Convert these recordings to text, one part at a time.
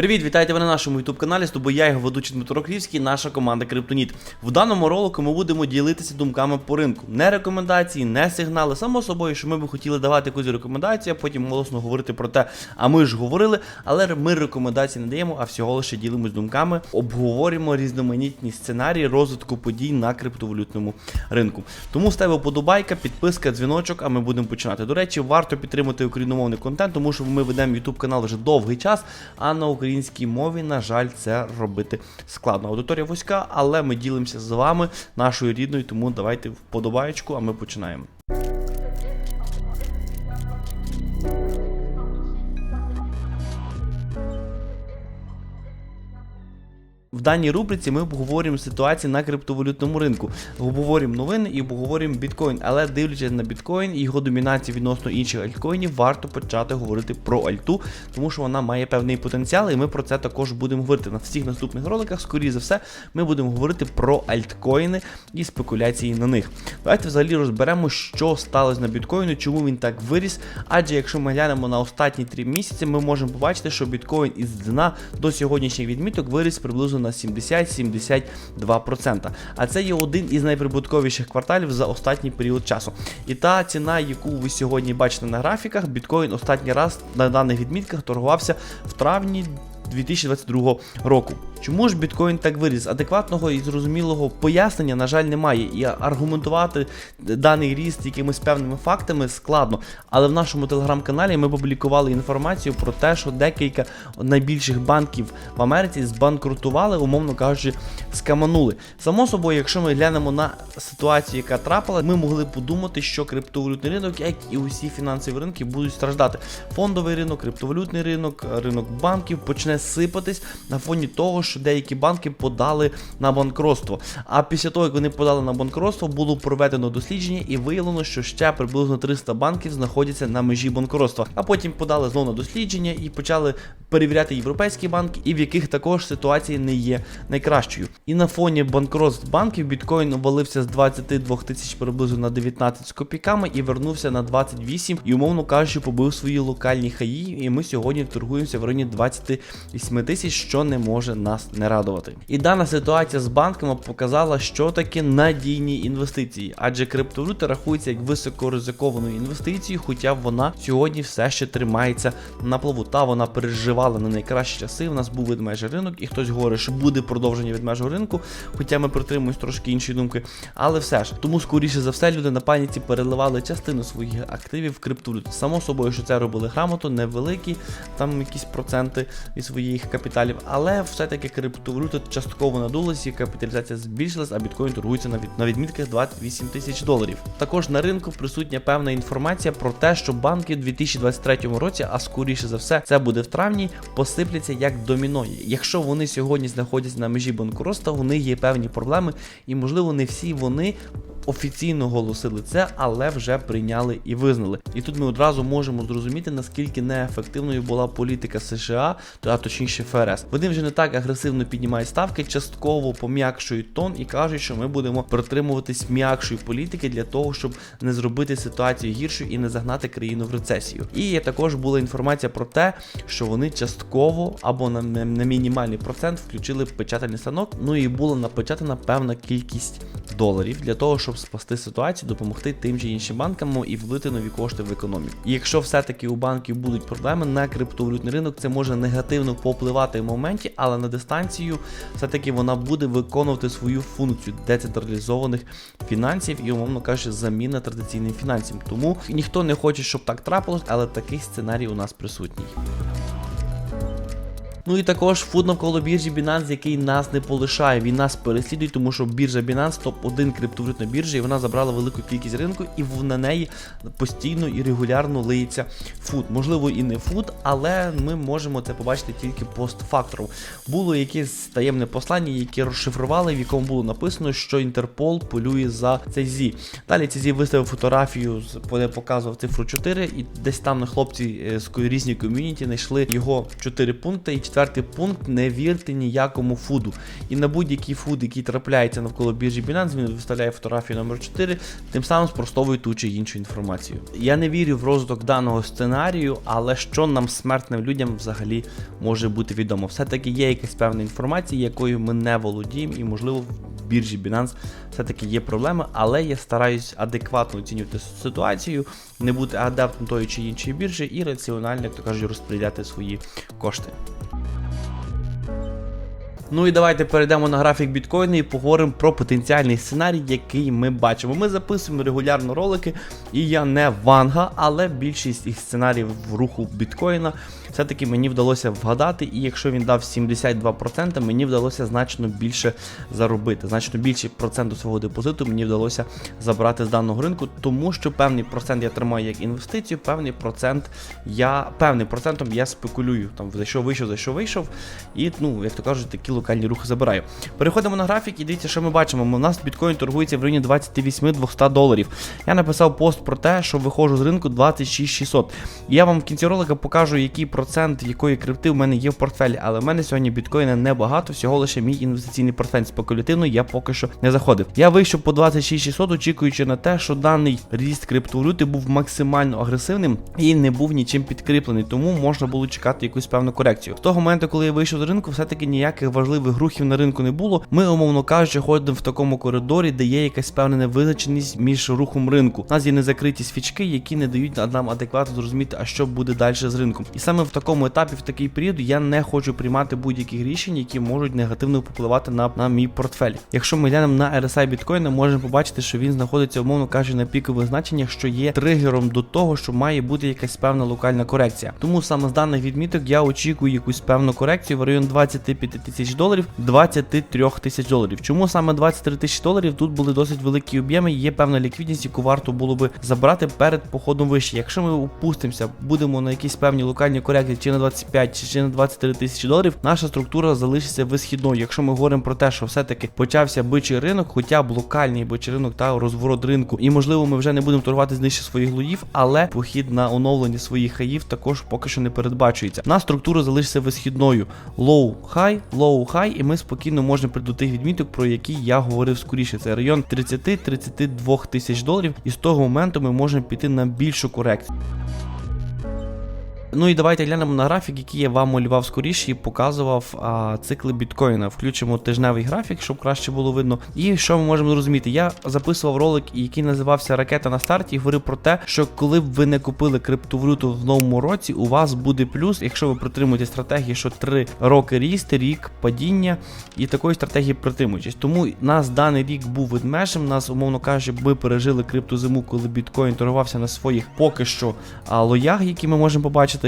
Привіт, вітайте ви на нашому youtube каналі. З тобою я його ведучий Дмитро Крівський, наша команда Криптоніт. В даному ролику ми будемо ділитися думками по ринку. Не рекомендації, не сигнали. Само собою, що ми би хотіли давати якусь рекомендацію, а потім голосно говорити про те, а ми ж говорили, але ми рекомендації не даємо, а всього лише ділимось думками, обговорюємо різноманітні сценарії розвитку подій на криптовалютному ринку. Тому ставимо подобайка, підписка, дзвіночок, а ми будемо починати. До речі, варто підтримати україномовний контент, тому що ми ведемо YouTube канал вже довгий час, а на українській мові, на жаль, це робити складно. Аудиторія вузька, але ми ділимося з вами, нашою рідною, тому давайте вподобаєчку, а ми починаємо. В даній рубриці ми обговорюємо ситуацію на криптовалютному ринку. Обговорюємо новини і обговорюємо біткоін. Але дивлячись на біткоін і його домінацію відносно інших альткоїнів, варто почати говорити про альту, тому що вона має певний потенціал, і ми про це також будемо говорити на всіх наступних роликах. Скоріше за все, ми будемо говорити про альткоїни і спекуляції на них. Давайте взагалі розберемо, що сталося на біткоїну, чому він так виріс. Адже якщо ми глянемо на останні три місяці, ми можемо побачити, що біткоін із дна до сьогоднішніх відміток виріс приблизно на 70-72%. А це є один із найприбутковіших кварталів за останній період часу. І та ціна, яку ви сьогодні бачите на графіках, біткоін останній раз на даних відмітках торгувався в травні. 2022 року. Чому ж біткоін так виріс? Адекватного і зрозумілого пояснення, на жаль, немає. І аргументувати даний ріст якимись певними фактами складно. Але в нашому телеграм-каналі ми публікували інформацію про те, що декілька найбільших банків в Америці збанкрутували, умовно кажучи, скаманули. Само собою, якщо ми глянемо на ситуацію, яка трапила, ми могли подумати, що криптовалютний ринок, як і усі фінансові ринки, будуть страждати. Фондовий ринок, криптовалютний ринок, ринок банків почне сипатись на фоні того, що деякі банки подали на банкротство. А після того, як вони подали на банкротство, було проведено дослідження і виявлено, що ще приблизно 300 банків знаходяться на межі банкротства. А потім подали знову на дослідження і почали перевіряти європейські банки, і в яких також ситуація не є найкращою. І на фоні банкротств банків біткоін обвалився з 22 тисяч приблизно на 19 з копійками і вернувся на 28 і, умовно кажучи, побив свої локальні хаї. І ми сьогодні торгуємося в районі 28 тисяч, що не може нас не радувати. І дана ситуація з банками показала, що таке надійні інвестиції, адже криптовалюта рахується як високоризикованою інвестицією, хоча вона сьогодні все ще тримається на плаву. Та вона переживала на найкращі часи. У нас був ведмежий ринок, і хтось говорить, що буде продовження ведмежого ринку, хоча ми притримуємось трошки іншої думки. Але все ж, тому скоріше за все, люди на паніці переливали частину своїх активів в криптовалюту. Само собою, що це робили грамотно, невеликі, там якісь проценти від своїх капіталів, але все-таки криптовалюта частково надулась, її капіталізація збільшилась, а біткоін торгується на, від, відмітках 28 тисяч доларів. Також на ринку присутня певна інформація про те, що банки в 2023 році, а скоріше за все, це буде в травні, посипляться як доміно. Якщо вони сьогодні знаходяться на межі банкротства, у них є певні проблеми, і можливо не всі вони офіційно оголосили це, але вже прийняли і визнали. І тут ми одразу можемо зрозуміти, наскільки неефективною була політика США, а точніше ФРС. Вони вже не так агресивно піднімають ставки, частково пом'якшують тон і кажуть, що ми будемо притримуватись м'якшої політики для того, щоб не зробити ситуацію гіршою і не загнати країну в рецесію. І також була інформація про те, що вони частково або на, на мінімальний процент включили печатальний станок. Ну і була напечатана певна кількість доларів для того, щоб спасти ситуацію, допомогти тим чи іншим банкам і влити нові кошти в економіку. І якщо все-таки у банків будуть проблеми на криптовалютний ринок, це може негативно попливати в моменті, але на дистанцію все-таки вона буде виконувати свою функцію децентралізованих фінансів і, умовно кажучи, заміна традиційним фінансам. Тому ніхто не хоче, щоб так трапилось, але такий сценарій у нас присутній. Ну і також фуд навколо біржі Binance, який нас не полишає. Він нас переслідує, тому що біржа Binance топ-1 криптовалютна біржа, і вона забрала велику кількість ринку, і на неї постійно і регулярно лиється фуд. Можливо, і не фуд, але ми можемо це побачити тільки постфактором. Було якесь таємне послання, яке розшифрували, в якому було написано, що Інтерпол полює за цей зі. Далі цей зі виставив фотографію, де показував цифру 4, і десь там на хлопці з різні ком'юніті знайшли його 4 пункти. І четвертий пункт: не вірте ніякому фуду. І на будь-який фуд, який трапляється навколо біржі Binance, він виставляє фотографію номер 4, тим самим спростовує ту чи іншу інформацію. Я не вірю в розвиток даного сценарію, але що нам смертним людям взагалі може бути відомо? Все-таки є якась певна інформація, якою ми не володіємо, і можливо в біржі Binance все-таки є проблеми, але я стараюсь адекватно оцінювати ситуацію, не бути адептом тої чи іншої біржі і раціонально, як то кажуть, розподіляти свої кошти. Ну і давайте перейдемо на графік біткоїну і поговоримо про потенціальний сценарій, який ми бачимо. Ми записуємо регулярно ролики, і я не ванга, але більшість із сценаріїв в руху біткоїна все-таки мені вдалося вгадати. І якщо він дав 72%, мені вдалося значно більше заробити. Значно більше проценту свого депозиту мені вдалося забрати з даного ринку, тому що певний процент я тримаю як інвестицію, певний процент я певним процентом я спекулюю. Там за що вийшов, за що вийшов. І ну, як то кажуть, такі локальні рухи забираю. Переходимо на графік і дивіться, що ми бачимо. У нас біткоін торгується в районі 28 200 доларів. Я написав пост про те, що виходжу з ринку 26 600. І я вам в кінці ролика покажу, який процент якої крипти в мене є в портфелі. Але в мене сьогодні біткоїна небагато, всього лише мій інвестиційний портфель спекулятивний я поки що не заходив. Я вийшов по 26 600, очікуючи на те, що даний ріст криптовалюти був максимально агресивним і не був нічим підкріплений, тому можна було чекати якусь певну корекцію. З того моменту, коли я вийшов з ринку, все-таки ніяких важливих рухів на ринку не було. Ми, умовно кажучи, ходимо в такому коридорі, де є якась певна невизначеність між рухом ринку. У нас є незакриті свічки, які не дають нам адекватно зрозуміти, а що буде далі з ринком. І саме в такому етапі, в такий період, я не хочу приймати будь-яких рішень, які можуть негативно впливати на, на мій портфель. Якщо ми глянемо на RSI біткоїна, можемо побачити, що він знаходиться, умовно кажучи, на пікових значеннях, що є тригером до того, що має бути якась певна локальна корекція. Тому саме з даних відміток я очікую якусь певну корекцію в район 25 тисяч доларів, 23 тисяч доларів. Чому саме 23 тисячі доларів? Тут були досить великі об'єми, є певна ліквідність, яку варто було би забрати перед походом вище. Якщо ми опустимося, будемо на якісь певні локальні корекції чи на 25 чи на 23 тисячі доларів, наша структура залишиться висхідною. Якщо ми говоримо про те, що все-таки почався бичий ринок, хоча б локальний бичий ринок та розворот ринку, і можливо ми вже не будемо торгувати знижче своїх лоїв, але похід на оновлення своїх хаїв також поки що не передбачується. На структура залишиться висхідною. Low high, low high, і ми спокійно можемо прийти до тих відміток, про які я говорив скоріше. Це район 30-32 тисяч доларів, і з того моменту ми можемо піти на більшу корекцію. Ну і давайте глянемо на графік, який я вам малював скоріше і показував а, цикли біткоїна. Включимо тижневий графік, щоб краще було видно. І що ми можемо зрозуміти? Я записував ролик, який називався Ракета на старті, і говорив про те, що коли б ви не купили криптовалюту в новому році, у вас буде плюс, якщо ви притримуєте стратегії, що 3 роки ріст, рік падіння, і такої стратегії притримуєтесь. Тому нас даний рік був ведмежем. Нас, умовно кажучи, ми пережили криптозиму, коли біткоін торгувався на своїх поки що лоях, які ми можемо побачити.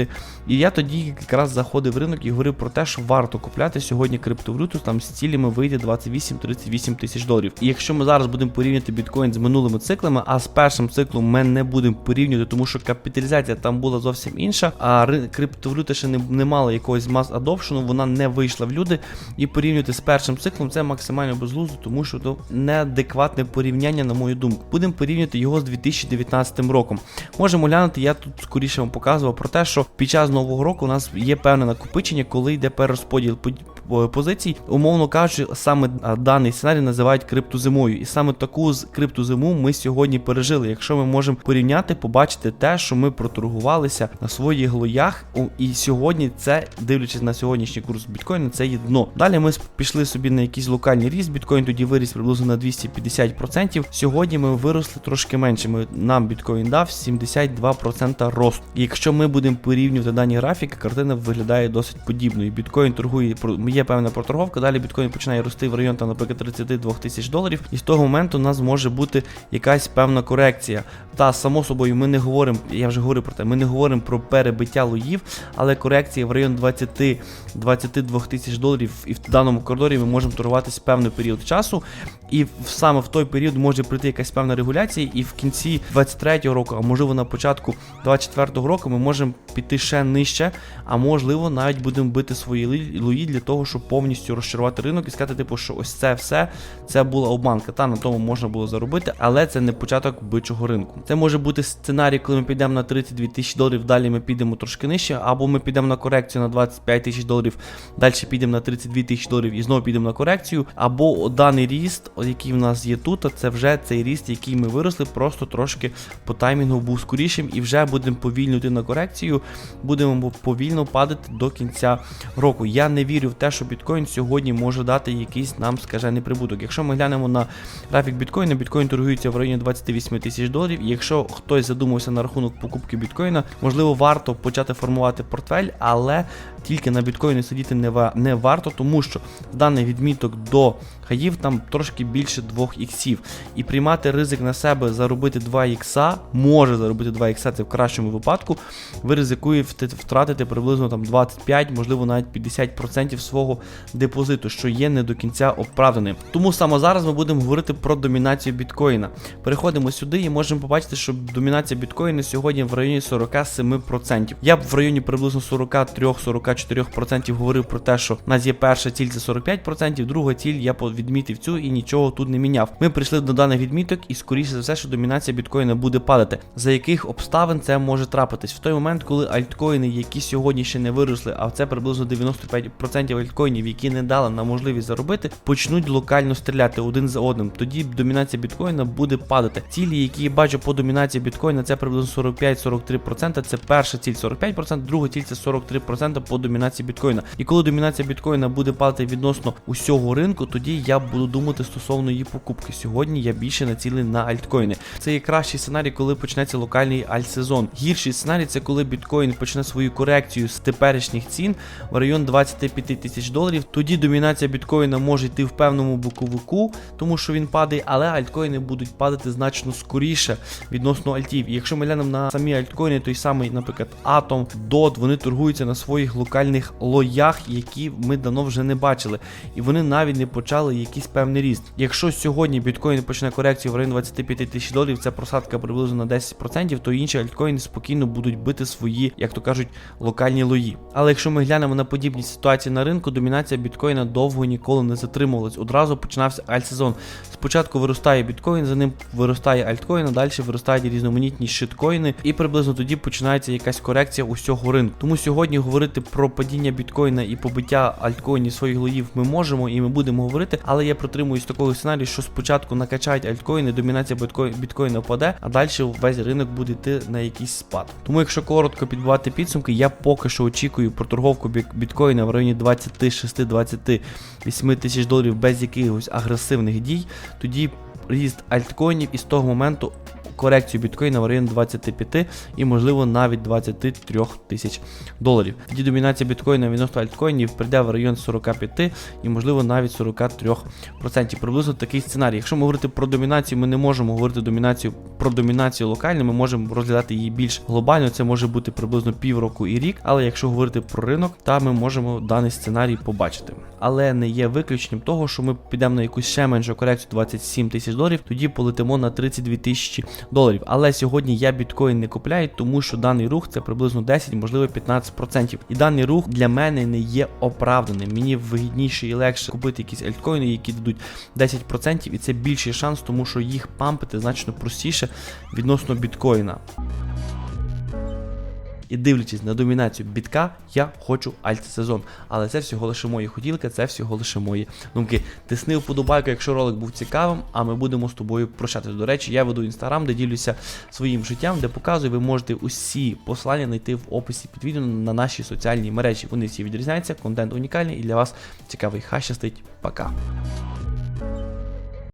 І я тоді якраз заходив в ринок і говорив про те, що варто купляти сьогодні криптовалюту, там з цілями вийде 28-38 тисяч доларів. І якщо ми зараз будемо порівняти біткоін з минулими циклами, а з першим циклом ми не будемо порівнювати, тому що капіталізація там була зовсім інша, а криптовалюта ще не, не мала якогось мас адопшену, вона не вийшла в люди. І порівнювати з першим циклом це максимально безглуздо, тому що то неадекватне порівняння, на мою думку. Будемо порівнювати його з 2019 роком. Можемо глянути, я тут скоріше вам показував про те, що під час нового року у нас є певне накопичення, коли йде перерозподіл позицій. Умовно кажучи, саме даний сценарій називають криптозимою. І саме таку з криптозиму ми сьогодні пережили. Якщо ми можемо порівняти, побачити те, що ми проторгувалися на своїх глоях. І сьогодні це, дивлячись на сьогоднішній курс біткоїна, це є дно. Далі ми пішли собі на якийсь локальний ріст. Біткоін тоді виріс приблизно на 250%. Сьогодні ми виросли трошки менше. Ми, Нам біткоін дав 72% росту. Якщо ми будемо порівнювати дані графіки, картина виглядає досить подібною. Біткоін торгує є певна проторговка, далі біткоін починає рости в район, там, наприклад, 32 тисяч доларів, і з того моменту у нас може бути якась певна корекція. Та, само собою, ми не говоримо, я вже говорив про те, ми не говоримо про перебиття лоїв, але корекція в район 20-22 тисяч доларів, і в даному коридорі ми можемо торгуватися певний період часу. І саме в той період може прийти якась певна регуляція, і в кінці 23-го року, а можливо на початку 24-го року, ми можемо піти ще нижче, а можливо навіть будемо бити свої лої для того, щоб повністю розчарувати ринок і сказати, типу, що ось це все це була обманка. Та на тому можна було заробити, але це не початок бичого ринку. Це може бути сценарій, коли ми підемо на 32 тисячі доларів, далі ми підемо трошки нижче, або ми підемо на корекцію на 25 тисяч доларів, далі підемо на 32 тисячі доларів і знову підемо на корекцію. Або даний ріст, який в нас є тут, це вже цей ріст, який ми виросли, просто трошки по таймінгу був скорішим, і вже будемо повільно йти на корекцію, будемо повільно падати до кінця року. Я не вірю в те, що біткоін сьогодні може дати якийсь нам скажений прибуток. Якщо ми глянемо на графік біткоїна, біткоін торгується в районі 28 тисяч доларів. Якщо хтось задумався на рахунок покупки біткоїна, можливо, варто почати формувати портфель, але тільки на біткоїні сидіти не варто, тому що даний відміток до хаїв там трошки більше 2 іксів. І приймати ризик на себе заробити 2 ікса, може заробити 2 ікса, це в кращому випадку. Ви ризикуєте втратити приблизно там 25, можливо, навіть 50% свого депозиту, що є не до кінця оправданим. Тому саме зараз ми будемо говорити про домінацію біткоїна. Переходимо сюди і можемо побачити, що домінація біткоїна сьогодні в районі 47%. Я б в районі приблизно 43-44% говорив про те, що в нас є перша ціль це 45%, друга ціль я відмітив цю і нічого тут не міняв. Ми прийшли до даних відміток, і скоріше за все, що домінація біткоїна буде падати. За яких обставин це може трапитись? В той момент, коли альткоїни, які сьогодні ще не виросли, а це приблизно 95% альткоїнів, які не дали нам можливість заробити, почнуть локально стріляти один за одним. Тоді домінація біткоїна буде падати. Цілі, які я бачу по домінації біткоїна, це приблизно 45-43%. Це перша ціль 45%, друга ціль це 43% по домінації біткоїна. І коли домінація біткоїна буде падати відносно усього ринку, тоді я буду думати стосовно її покупки. Сьогодні я більше націлений на альткоїни. Це є кращий сценарій, коли почнеться локальний альт-сезон. Гірший сценарій це коли біткоін почне свою корекцію з теперішніх цін в район 25 тисяч доларів. Тоді домінація біткоїна може йти в певному боковику, тому що він падає, але альткоїни будуть падати значно скоріше відносно альтів. І якщо ми глянемо на самі альткоїни, той самий, наприклад, Atom, DOT, вони торгуються на своїх локальних лоях, які ми давно вже не бачили. І вони навіть не почали якийсь певний ріст. Якщо сьогодні біткоін почне корекцію в районі 25 тисяч доларів, це просадка приблизно на 10%, то інші альткоїни спокійно будуть бити свої, як то кажуть, локальні лої. Але якщо ми глянемо на подібні ситуації на ринку, домінація біткоїна довго ніколи не затримувалась. Одразу починався альт-сезон. Спочатку виростає біткоін, за ним виростає альткоін, а далі виростають різноманітні шиткоїни, і приблизно тоді починається якась корекція усього ринку. Тому сьогодні говорити про падіння біткоїна і побиття альткоїнів своїх лоїв ми можемо і ми будемо говорити, але я протримуюсь такого сценарію, що спочатку накачають альткоїни, домінація біткоїна, впаде, а далі весь ринок буде йти на якийсь спад. Тому, якщо коротко підбивати підсумки, я поки що очікую про торговку бік- біткоїна в районі 26-28 тисяч доларів без якихось агресивних дій. Тоді ріст альткоїнів і з того моменту корекцію біткоїна в районі 25 і, можливо, навіть 23 тисяч доларів. Тоді домінація біткоїна відносно альткоїнів прийде в район 45 і, можливо, навіть 43%. Приблизно такий сценарій. Якщо ми говорити про домінацію, ми не можемо говорити домінацію про домінацію локально, ми можемо розглядати її більш глобально. Це може бути приблизно півроку і рік. Але якщо говорити про ринок, та ми можемо даний сценарій побачити. Але не є виключенням того, що ми підемо на якусь ще меншу корекцію 27 тисяч доларів, тоді полетимо на 32 тисячі доларів. Але сьогодні я біткоін не купляю, тому що даний рух це приблизно 10, можливо 15%. І даний рух для мене не є оправданим. Мені вигідніше і легше купити якісь альткоїни, які дадуть 10%, і це більший шанс, тому що їх пампити значно простіше відносно біткоїна. І дивлячись на домінацію бітка, я хочу альт-сезон. Але це всього лише мої хотілки, це всього лише мої думки. Тисни вподобайку, якщо ролик був цікавим, а ми будемо з тобою прощатися. До речі, я веду інстаграм, де ділюся своїм життям, де показую, ви можете усі послання знайти в описі під відео на наші соціальні мережі. Вони всі відрізняються, контент унікальний і для вас цікавий. Хай щастить, пока.